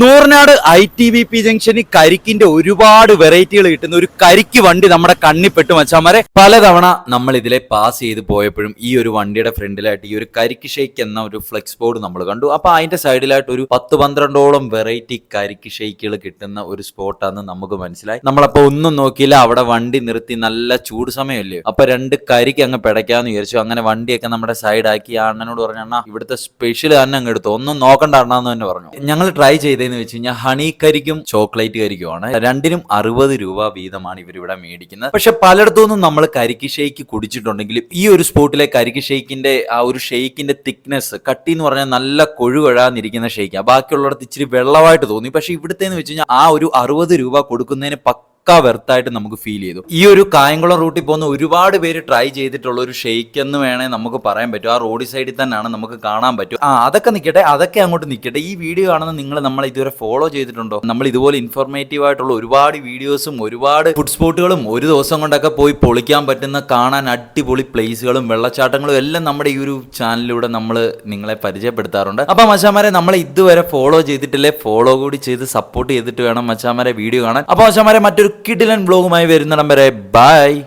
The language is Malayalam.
Nooranad I T B P ജംഗ്ഷനിൽ കരിക്കിന്റെ ഒരുപാട് വെറൈറ്റികൾ കിട്ടുന്ന ഒരു കരിക്ക് വണ്ടി നമ്മുടെ കണ്ണിപ്പെട്ടു മച്ചാമാരെ. പലതവണ നമ്മൾ ഇതിലെ പാസ് ചെയ്ത് പോയപ്പോഴും ഈ ഒരു വണ്ടിയുടെ ഫ്രണ്ടിലായിട്ട് ഈ ഒരു കരിക്ക് ഷെയ്ക്ക് എന്ന ഒരു ഫ്ലെക്സ് ബോർഡ് നമ്മൾ കണ്ടു. അപ്പൊ അതിന്റെ സൈഡിലായിട്ട് ഒരു പത്ത് പന്ത്രണ്ടോളം വെറൈറ്റി കരിക്ക് ഷെയ്ക്കുകൾ കിട്ടുന്ന ഒരു സ്പോട്ടാന്ന് നമുക്ക് മനസ്സിലായി. നമ്മളപ്പോ ഒന്നും നോക്കിയില്ല അവിടെ വണ്ടി നിർത്തി നല്ല ചൂട് സമയമല്ലേ? അപ്പൊ രണ്ട് കരിക്ക് അങ്ങ് പിടയ്ക്കാന്ന് വിചാരിച്ചു. അങ്ങനെ വണ്ടിയൊക്കെ നമ്മുടെ സൈഡാക്കി ആ അണ്ണനോട് പറഞ്ഞു അണ്ണാ ഇവിടുത്തെ സ്പെഷ്യൽ തന്നെ അങ്ങ് എടുത്തു. ഒന്നും നോക്കണ്ട അണ്ണാന്ന് തന്നെ പറഞ്ഞു. ഞങ്ങൾ ട്രൈ ചെയ്തതെന്ന് വെച്ച് കഴിഞ്ഞാൽ ഹണി കരിക്കും ചോക്ലേറ്റ് കരിക്കുമാണ് രണ്ടിനും അറുപത് രൂപ വീതമാണ് ഇവരിവിടെ മേടിക്കുന്നത്. പക്ഷെ പലയിടത്തുനിന്നും നമ്മൾ കരിക്ക് ഷേക്ക് കുടിച്ചിട്ടുണ്ടെങ്കിലും ഈ ഒരു സ്പോട്ടിലെ കരിക്ക് ഷേക്കിന്റെ ആ ഒരു ഷേക്കിന്റെ തിക്നെസ് കട്ടി എന്ന് പറഞ്ഞാൽ നല്ല കൊഴുകൊഴാന്നിരിക്കുന്ന ഷേക്കാണ് ബാക്കിയുള്ളിടത്ത് ഇച്ചിരി വെള്ളമായിട്ട് തോന്നി. പക്ഷെ ഇവിടുത്തെ വെച്ച് കഴിഞ്ഞാൽ ആ ഒരു അറുപത് രൂപ കൊടുക്കുന്നതിന് പക്ക വെർത്തായിട്ട് നമുക്ക് ഫീൽ ചെയ്തു. ഈ ഒരു കായംകുളം റൂട്ടിൽ പോകുന്ന ഒരുപാട് പേര് ട്രൈ ചെയ്തിട്ടുള്ള ഒരു ഷെയ്ക്ക് എന്ന് വേണേ നമുക്ക് പറയാൻ പറ്റും. ആ റോഡ് സൈഡിൽ തന്നെയാണ് നമുക്ക് കാണാൻ പറ്റും. ആ അതൊക്കെ നിൽക്കട്ടെ അതൊക്കെ അങ്ങോട്ട് നിൽക്കട്ടെ ഈ വീഡിയോ കാണുന്ന നിങ്ങൾ നമ്മൾ ഇതുവരെ ഫോളോ ചെയ്തിട്ടുണ്ടോ? നമ്മൾ ഇതുപോലെ ഇൻഫോർമേറ്റീവ് ആയിട്ടുള്ള ഒരുപാട് വീഡിയോസും ഒരുപാട് ഫുഡ് സ്പോട്ടുകളും ഒരു ദിവസം കൊണ്ടൊക്കെ പോയി പൊളിക്കാൻ പറ്റുന്ന കാണാൻ അടിപൊളി പ്ലേസുകളും വെള്ളച്ചാട്ടങ്ങളും എല്ലാം നമ്മുടെ ഈ ഒരു ചാനലിലൂടെ നമ്മൾ നിങ്ങളെ പരിചയപ്പെടുത്താറുണ്ട്. അപ്പം മച്ചാമാരെ നമ്മൾ ഇതുവരെ ഫോളോ ചെയ്തിട്ടില്ലേ? ഫോളോ കൂടി ചെയ്ത് സപ്പോർട്ട് ചെയ്തിട്ട് വേണം മച്ചാമാരെ വീഡിയോ കാണാൻ. അപ്പോൾ മച്ചാമാരെ മറ്റൊരു കിടിലൻ ബ്ലോഗുമായി വരുന്നിടം വരെ. ബൈ